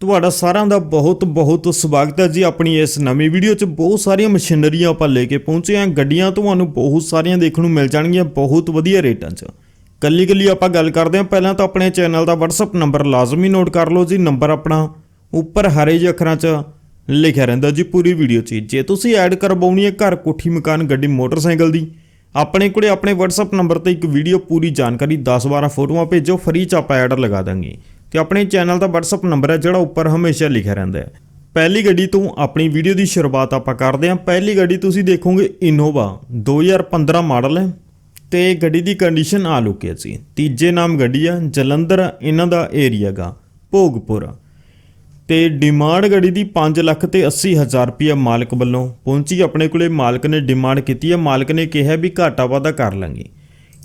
ਤੁਹਾਡਾ ਸਾਰਿਆਂ ਦਾ ਬਹੁਤ ਬਹੁਤ ਸਵਾਗਤ ਹੈ ਜੀ ਆਪਣੀ ਇਸ ਨਵੀਂ ਵੀਡੀਓ 'ਚ। ਬਹੁਤ ਸਾਰੀਆਂ ਮਸ਼ੀਨਰੀਆਂ ਆਪਾਂ ਲੈ ਕੇ ਪਹੁੰਚੇ ਹਾਂ। ਗੱਡੀਆਂ ਤੁਹਾਨੂੰ ਬਹੁਤ ਸਾਰੀਆਂ ਦੇਖਣ ਨੂੰ ਮਿਲ ਜਾਣਗੀਆਂ। ਬਹੁਤ ਵਧੀਆ ਰੇਟਾਂ 'ਚ। ਕੱਲੀ ਕੱਲੀ ਆਪਾਂ ਗੱਲ ਕਰਦੇ ਹਾਂ। ਪਹਿਲਾਂ ਤਾਂ ਆਪਣੇ ਚੈਨਲ ਦਾ WhatsApp ਨੰਬਰ ਲਾਜ਼ਮੀ ਨੋਟ ਕਰ ਲਓ ਜੀ। ਨੰਬਰ ਆਪਣਾ ਉੱਪਰ ਹਰੇ ਜਿਹੇ ਅੱਖਰਾਂ 'ਚ ਲਿਖਿਆ ਰਹਿੰਦਾ ਜੀ ਪੂਰੀ ਵੀਡੀਓ 'ਚ। ਜੇ ਤੁਸੀਂ ਐਡ ਕਰਵਾਉਣੀ ਹੈ ਘਰ ਕੋਠੀ ਮਕਾਨ ਗੱਡੀ ਮੋਟਰਸਾਈਕਲ ਦੀ, ਆਪਣੇ ਕੋਲੇ ਆਪਣੇ WhatsApp ਨੰਬਰ ਤੇ ਇੱਕ ਵੀਡੀਓ ਪੂਰੀ ਜਾਣਕਾਰੀ 10-12 ਫੋਟੋਆਂ ਭੇਜੋ। ਫ੍ਰੀ ਚ ਆਪਾਂ ਐਡ ਲਗਾ ਦਾਂਗੇ। ਤੇ ਆਪਣੇ ਚੈਨਲ ਦਾ WhatsApp ਨੰਬਰ ਹੈ ਜਿਹੜਾ ਉੱਪਰ ਹਮੇਸ਼ਾ ਲਿਖਿਆ ਰਹਿੰਦਾ ਹੈ। ਪਹਿਲੀ ਗੱਡੀ ਤੋਂ ਆਪਣੀ ਵੀਡੀਓ ਦੀ ਸ਼ੁਰੂਆਤ ਆਪਾਂ ਕਰਦੇ ਹਾਂ। ਪਹਿਲੀ ਗੱਡੀ ਤੁਸੀਂ ਦੇਖੋਗੇ ਇਨੋਵਾ 2015 ਮਾਡਲ ਹੈ ਤੇ ਗੱਡੀ ਦੀ ਕੰਡੀਸ਼ਨ ਆ ਲੁਕੀ ਸੀ ਤੀਜੇ ਨਾਮ ਗੱਡੀ ਆ, ਜਲੰਧਰ, ਇਹਨਾਂ ਦਾ ਏਰੀਆ ਗਾ, ਭੋਗਪੁਰ। ਤੇ ਡਿਮਾਂਡ ਗੱਡੀ ਦੀ 5 ਲੱਖ ਤੇ 80 ਹਜ਼ਾਰ ਰੁਪਏ ਮਾਲਕ ਵੱਲੋਂ ਪਹੁੰਚੀ। ਆਪਣੇ ਕੋਲੇ ਮਾਲਕ ਨੇ ਡਿਮਾਂਡ ਕੀਤੀ ਹੈ। ਮਾਲਕ ਨੇ ਕਿਹਾ ਵੀ ਘਾਟਾ ਵਾਧਾ ਕਰ ਲਾਂਗੇ।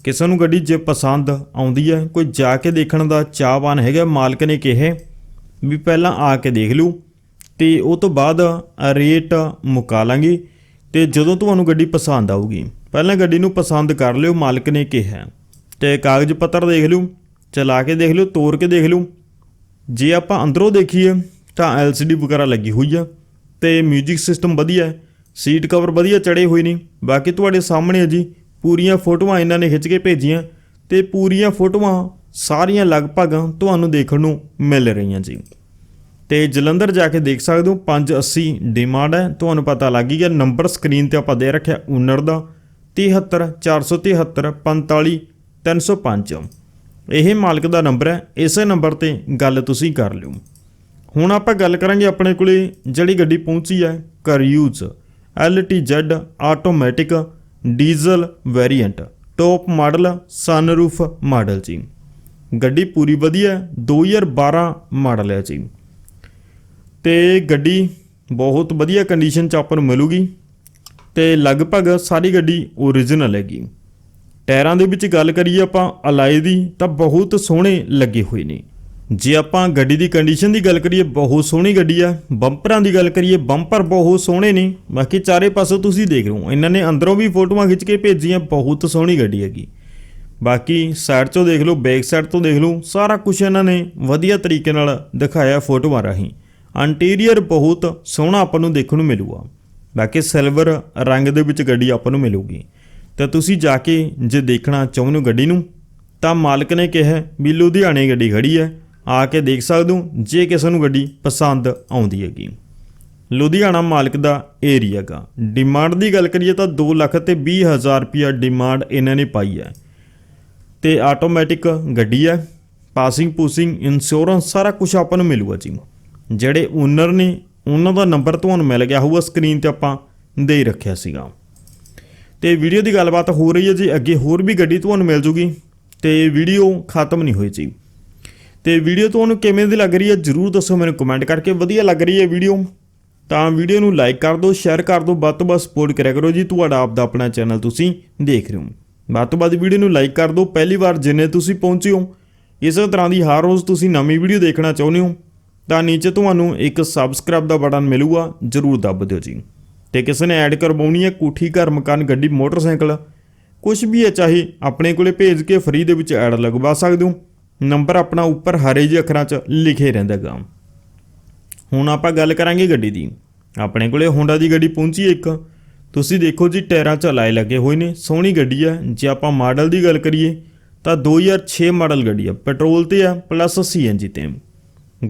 ਕਿਸੇ ਨੂੰ ਗੱਡੀ ਜੇ ਪਸੰਦ ਆਉਂਦੀ ਹੈ, ਕੋਈ ਜਾ ਕੇ ਦੇਖਣ ਦਾ ਚਾਹਵਾਨ ਹੈਗਾ, ਮਾਲਕ ਨੇ ਕਿਹਾ ਵੀ ਪਹਿਲਾਂ ਆ ਕੇ ਦੇਖ ਲਿਓ ਤੇ ਉਹ ਤੋਂ ਬਾਅਦ ਰੇਟ ਮੁਕਾ ਲਾਂਗੇ ਤੇ ਜਦੋਂ ਤੁਹਾਨੂੰ ਗੱਡੀ ਪਸੰਦ ਆਊਗੀ। ਪਹਿਲਾਂ ਗੱਡੀ ਨੂੰ ਪਸੰਦ ਕਰ ਲਿਓ, ਮਾਲਕ ਨੇ ਕਿਹਾ। ਤੇ ਕਾਗਜ਼ ਪੱਤਰ ਦੇਖ ਲਿਓ ਚਲਾ ਕੇ ਦੇਖ ਲਿਓ ਤੋੜ ਕੇ ਦੇਖ ਲਿਓ ਜੇ ਆਪਾਂ ਅੰਦਰੋਂ ਦੇਖੀਏ ਤਾਂ LCD ਵਗੈਰਾ ਲੱਗੀ ਹੋਈ ਆ ਤੇ 뮤직 ਸਿਸਟਮ ਵਧੀਆ ਹੈ, ਸੀਟ ਕਵਰ ਵਧੀਆ ਚੜੇ ਹੋਏ ਨੇ। ਬਾਕੀ ਤੁਹਾਡੇ ਸਾਹਮਣੇ ਹੈ ਜੀ ਪੂਰੀਆਂ ਫੋਟੋਆਂ ਇਹਨਾਂ ਨੇ ਖਿੱਚ ਕੇ ਭੇਜੀਆਂ ਤੇ ਪੂਰੀਆਂ ਫੋਟੋਆਂ ਸਾਰੀਆਂ ਲਗਭਗ ਤੁਹਾਨੂੰ ਦੇਖਣ ਨੂੰ ਮਿਲ ਰਹੀਆਂ ਜੀ। ਤੇ ਜਲੰਧਰ ਜਾ ਕੇ ਦੇਖ ਸਕਦੇ ਹੋ 580 ਡਿਮਾਂਡ ਹੈ, ਤੁਹਾਨੂੰ ਪਤਾ ਲੱਗ ਹੀ ਗਿਆ ਨੰਬਰ ਸਕਰੀਨ ਤੇ ਆਪਾਂ ਦੇ ਰੱਖਿਆ ਓਨਰ ਦਾ 73 473 45 305 ਇਹ ਮਾਲਕ ਦਾ ਨੰਬਰ ਹੈ, ਇਸੇ ਨੰਬਰ ਤੇ ਗੱਲ ਤੁਸੀਂ ਕਰ ਲਿਓ। ਹੁਣ ਆਪਾਂ ਗੱਲ ਕਰਾਂਗੇ ਆਪਣੇ ਕੋਲੇ ਜਿਹੜੀ ਗੱਡੀ ਪਹੁੰਚੀ ਹੈ Cruze LTZ automatic diesel variant, top model sunroof model ਜੀ। ਗੱਡੀ ਪੂਰੀ ਵਧੀਆ ਹੈ 2012 ਮਾਡਲ ਹੈ ਜੀ। ਤੇ ਗੱਡੀ ਬਹੁਤ ਵਧੀਆ ਕੰਡੀਸ਼ਨ ਚ ਆਪਾਂ ਨੂੰ ਮਿਲੂਗੀ। ਤੇ ਲਗਭਗ ਸਾਰੀ ਗੱਡੀ ਓਰੀਜਨਲ ਹੈਗੀ। ਟਾਇਰਾਂ ਦੇ ਵਿੱਚ ਗੱਲ ਕਰੀਏ ਆਪਾਂ ਅਲਾਈ ਦੀ, ਤਾਂ ਬਹੁਤ ਸੋਹਣੇ ਲੱਗੇ ਹੋਏ ਨੇ। ਜੇ ਆਪਾਂ ਗੱਡੀ ਦੀ ਕੰਡੀਸ਼ਨ ਦੀ ਗੱਲ ਕਰੀਏ, ਬਹੁਤ ਸੋਹਣੀ ਗੱਡੀ ਆ। ਬੰਪਰਾਂ ਦੀ ਗੱਲ ਕਰੀਏ ਬੰਪਰ ਬਹੁਤ ਸੋਹਣੇ ਨੇ। ਬਾਕੀ ਚਾਰੇ ਪਾਸੋਂ ਤੁਸੀਂ ਦੇਖ ਰਹੇ ਹੋ। ਇਹਨਾਂ ਨੇ ਅੰਦਰੋਂ ਵੀ ਫੋਟੋਆਂ ਖਿੱਚ ਕੇ ਭੇਜੀਆਂ, ਬਹੁਤ ਸੋਹਣੀ ਗੱਡੀ ਹੈਗੀ। ਬਾਕੀ ਸਾਈਡ ਤੋਂ ਦੇਖ ਲਓ ਬੈਕ ਸਾਈਡ ਤੋਂ ਦੇਖ ਲਓ, ਸਾਰਾ ਕੁਝ ਇਹਨਾਂ ਨੇ ਵਧੀਆ ਤਰੀਕੇ ਨਾਲ ਦਿਖਾਇਆ ਫੋਟੋਆਂ ਰਾਹੀਂ। ਇੰਟੀਰੀਅਰ ਬਹੁਤ ਸੋਹਣਾ ਆਪਾਂ ਨੂੰ ਦੇਖਣ ਨੂੰ ਮਿਲੂਗਾ। ਬਾਕੀ ਸਿਲਵਰ ਰੰਗ ਦੇ ਵਿੱਚ ਗੱਡੀ ਆਪਾਂ ਨੂੰ ਮਿਲੂਗੀ। ਤਾਂ ਤੁਸੀਂ ਜਾ ਕੇ ਜੇ ਦੇਖਣਾ ਚਾਹੁੰਦੇ ਹੋ ਗੱਡੀ ਨੂੰ, ਤਾਂ ਮਾਲਕ ਨੇ ਕਿਹਾ, ਵੀ ਲੁਧਿਆਣੇ ਗੱਡੀ ਖੜੀ ਹੈ। ਆ ਕੇ ਦੇਖ ਸਕਦੇ ਹੋ ਜੇ ਕਿਸੇ ਨੂੰ ਗੱਡੀ ਪਸੰਦ ਆਉਂਦੀ ਹੈਗੀ। ਲੁਧਿਆਣਾ ਮਾਲਕ ਦਾ ਏਰੀਆ ਗਾ। ਡਿਮਾਂਡ ਦੀ ਗੱਲ ਕਰੀਏ ਤਾਂ 2 ਲੱਖ ਤੇ 20 ਹਜ਼ਾਰ ਰੁਪਿਆ ਡਿਮਾਂਡ ਇਹਨਾਂ ਨੇ ਪਾਈ ਹੈ। ਤੇ ਆਟੋਮੈਟਿਕ ਗੱਡੀ ਹੈ ਪਾਸਿੰਗ ਪੂਸਿੰਗ ਇੰਸ਼ੋਰੈਂਸ ਸਾਰਾ ਕੁਝ ਆਪਾਂ ਨੂੰ ਮਿਲੂਗਾ ਜੀ। ਜਿਹੜੇ ਓਨਰ ਨੇ, ਉਹਨਾਂ ਦਾ ਨੰਬਰ ਤੁਹਾਨੂੰ ਮਿਲ ਗਿਆ ਹੋਊਗਾ ਸਕਰੀਨ ਤੇ ਆਪਾਂ ਦੇ ਹੀ ਰੱਖਿਆ ਸੀਗਾ। ਤੇ ਵੀਡੀਓ ਦੀ ਗੱਲਬਾਤ ਹੋ ਰਹੀ ਹੈ ਜੀ, ਅੱਗੇ ਹੋਰ ਵੀ ਗੱਡੀ ਤੁਹਾਨੂੰ ਮਿਲ ਜੂਗੀ। ਤੇ ਵੀਡੀਓ ਖਤਮ ਨਹੀਂ ਹੋਈ ਜੀ। ਤੇ ਵੀਡੀਓ ਤੁਹਾਨੂੰ ਕਿਵੇਂ ਦੀ ਲੱਗ ਰਹੀ ਹੈ ਜਰੂਰ ਦੱਸੋ ਮੈਨੂੰ ਕਮੈਂਟ ਕਰਕੇ। ਵਧੀਆ ਲੱਗ ਰਹੀ ਹੈ ਵੀਡੀਓ। ਤਾਂ ਵੀਡੀਓ ਨੂੰ ਲਾਈਕ ਕਰ ਦਿਓ ਸ਼ੇਅਰ ਕਰ ਦਿਓ, ਵੱਧ ਤੋਂ ਵੱਧ ਸਪੋਰਟ ਕਰਿਆ ਕਰੋ ਜੀ ਤੁਹਾਡਾ ਆਪ ਦਾ ਆਪਣਾ ਚੈਨਲ ਤੁਸੀਂ ਦੇਖ ਰਹੇ ਹੋ। ਵੱਧ ਤੋਂ ਵੱਧ ਵੀਡੀਓ ਨੂੰ ਲਾਈਕ ਕਰ ਦਿਓ, ਪਹਿਲੀ ਵਾਰ ਜਿੰਨੇ ਤੁਸੀਂ ਪਹੁੰਚੇ ਹੋ, ਇਸੇ ਤਰ੍ਹਾਂ ਦੀ ਹਰ ਰੋਜ਼ ਤੁਸੀਂ ਨਵੀਂ ਵੀਡੀਓ ਦੇਖਣਾ ਚਾਹੁੰਦੇ ਹੋ, ਤਾਂ ਨੀਚੇ ਤੁਹਾਨੂੰ ਇੱਕ ਸਬਸਕ੍ਰਾਈਬ ਦਾ ਬਟਨ ਮਿਲੂਗਾ, ਜਰੂਰ ਦੱਬ ਦਿਓ ਜੀ। ਤੇ ਕਿਸੇ ਨੇ ਐਡ ਕਰਵਾਉਣੀ ਹੈ ਕੋਠੀ ਘਰ ਮਕਾਨ ਗੱਡੀ ਮੋਟਰਸਾਈਕਲ ਕੁਝ ਵੀ ਹੈ, ਚਾਹੇ ਆਪਣੇ ਕੋਲੇ ਭੇਜ ਕੇ ਫ੍ਰੀ ਦੇ ਵਿੱਚ ਐਡ ਲਗਵਾ ਸਕਦੇ ਹੋ। ਨੰਬਰ ਆਪਣਾ ਉੱਪਰ ਹਰੇ ਜਿਹੇ ਅੱਖਰਾਂ 'ਚ ਲਿਖੇ ਰਹਿੰਦਾ ਗਾ। ਹੁਣ ਆਪਾਂ ਗੱਲ ਕਰਾਂਗੇ ਗੱਡੀ ਦੀ। ਆਪਣੇ ਕੋਲੇ ਹੋਂਡਾ ਦੀ ਗੱਡੀ ਪਹੁੰਚੀ ਇੱਕ। ਤੁਸੀਂ ਦੇਖੋ ਜੀ, ਟਾਇਰਾਂ 'ਚ ਲਾਏ ਲੱਗੇ ਹੋਏ ਨੇ, ਸੋਹਣੀ ਗੱਡੀ ਹੈ ਜੇ ਆਪਾਂ ਮਾਡਲ ਦੀ ਗੱਲ ਕਰੀਏ, ਤਾਂ 2006 ਮਾਡਲ ਗੱਡੀ ਆ। ਪੈਟਰੋਲ ਤੇ ਆ, ਪਲੱਸ ਸੀਐਨਜੀ ਤੇ।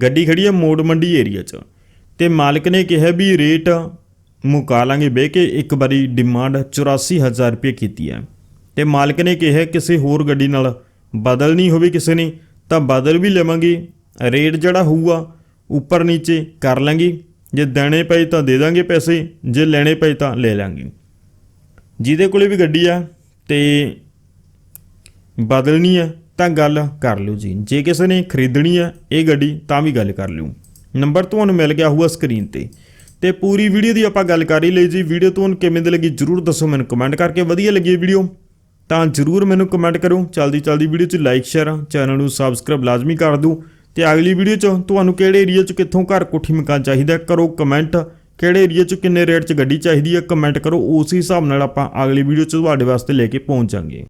ਗੱਡੀ ਖੜੀ ਹੈ ਮੋੜ ਮੰਡੀ ਏਰੀਆ 'ਚ। ਤੇ ਮਾਲਕ ਨੇ ਕਿਹਾ ਵੀ ਰੇਟ ਮੁਕਾ ਲਾਂਗੇ ਬਹਿ ਕੇ, ਇੱਕ ਵਾਰੀ ਡਿਮਾਂਡ 84000 ਰੁਪਏ ਕੀਤੀ ਹੈ ਤੇ ਮਾਲਕ ਨੇ ਕਿਹਾ ਕਿਸੇ ਹੋਰ ਗੱਡੀ ਨਾਲ ਬਦਲਣੀ ਹੋਵੇ ਕਿਸੇ ਨੇ, ਤਾਂ ਬਦਲ ਵੀ ਲਵਾਂਗੇ। ਰੇਟ ਜਿਹੜਾ ਹੋਊਗਾ, ਉੱਪਰ ਨੀਚੇ ਕਰ ਲਾਂਗੇ। ਜੇ ਦੇਣੇ ਪਏ ਤਾਂ ਦੇ ਦਾਂਗੇ ਪੈਸੇ, ਜੇ ਲੈਣੇ ਪਏ ਤਾਂ ਲੈ ਲਾਂਗੇ। ਜਿਹਦੇ ਕੋਲੇ ਵੀ ਗੱਡੀ ਆ ਤੇ ਬਦਲਣੀ ਆ, ਤਾਂ ਗੱਲ ਕਰ ਲਿਓ ਜੀ। ਜੇ ਕਿਸੇ ਨੇ ਖਰੀਦਣੀ ਆ ਇਹ ਗੱਡੀ, ਤਾਂ ਵੀ ਗੱਲ ਕਰ ਲਿਓ। ਨੰਬਰ ਤੁਹਾਨੂੰ ਮਿਲ ਗਿਆ ਹੋਊਗਾ ਸਕਰੀਨ ਤੇ। ਤੇ ਪੂਰੀ ਵੀਡੀਓ ਦੀ ਆਪਾਂ ਗੱਲ ਕਰ ਹੀ ਲਈ ਜੀ। ਵੀਡੀਓ ਤੁਹਾਨੂੰ ਕਿਵੇਂ ਦੀ ਲੱਗੀ, ਜਰੂਰ ਦੱਸੋ ਮੈਨੂੰ ਕਮੈਂਟ ਕਰਕੇ। ਵਧੀਆ ਲੱਗੀ ਵੀਡੀਓ। ਤਾਂ ਜਰੂਰ ਮੈਨੂੰ ਕਮੈਂਟ ਕਰੋ। ਚਲਦੀ ਚਲਦੀ ਵੀਡੀਓ 'ਚ ਲਾਈਕ ਸ਼ੇਅਰ ਚੈਨਲ ਨੂੰ ਸਬਸਕ੍ਰਾਈਬ ਲਾਜ਼ਮੀ ਕਰ ਦਿਓ। ਤੇ ਅਗਲੀ ਵੀਡੀਓ 'ਚ ਤੁਹਾਨੂੰ ਕਿਹੜੇ ਏਰੀਆ 'ਚ ਕਿੱਥੋਂ ਘਰ ਕੋਠੀ ਮਕਾਨ ਚਾਹੀਦਾ ਕਰੋ ਕਮੈਂਟ ਕਿਹੜੇ ਏਰੀਆ 'ਚ ਕਿੰਨੇ ਰੇਟ 'ਚ ਗੱਡੀ ਚਾਹੀਦੀ ਹੈ ਕਮੈਂਟ ਕਰੋ। ਉਸ ਹਿਸਾਬ ਨਾਲ ਆਪਾਂ ਅਗਲੀ ਵੀਡੀਓ 'ਚ ਤੁਹਾਡੇ ਵਾਸਤੇ ਲੈ ਕੇ ਪਹੁੰਚ ਜਾਾਂਗੇ।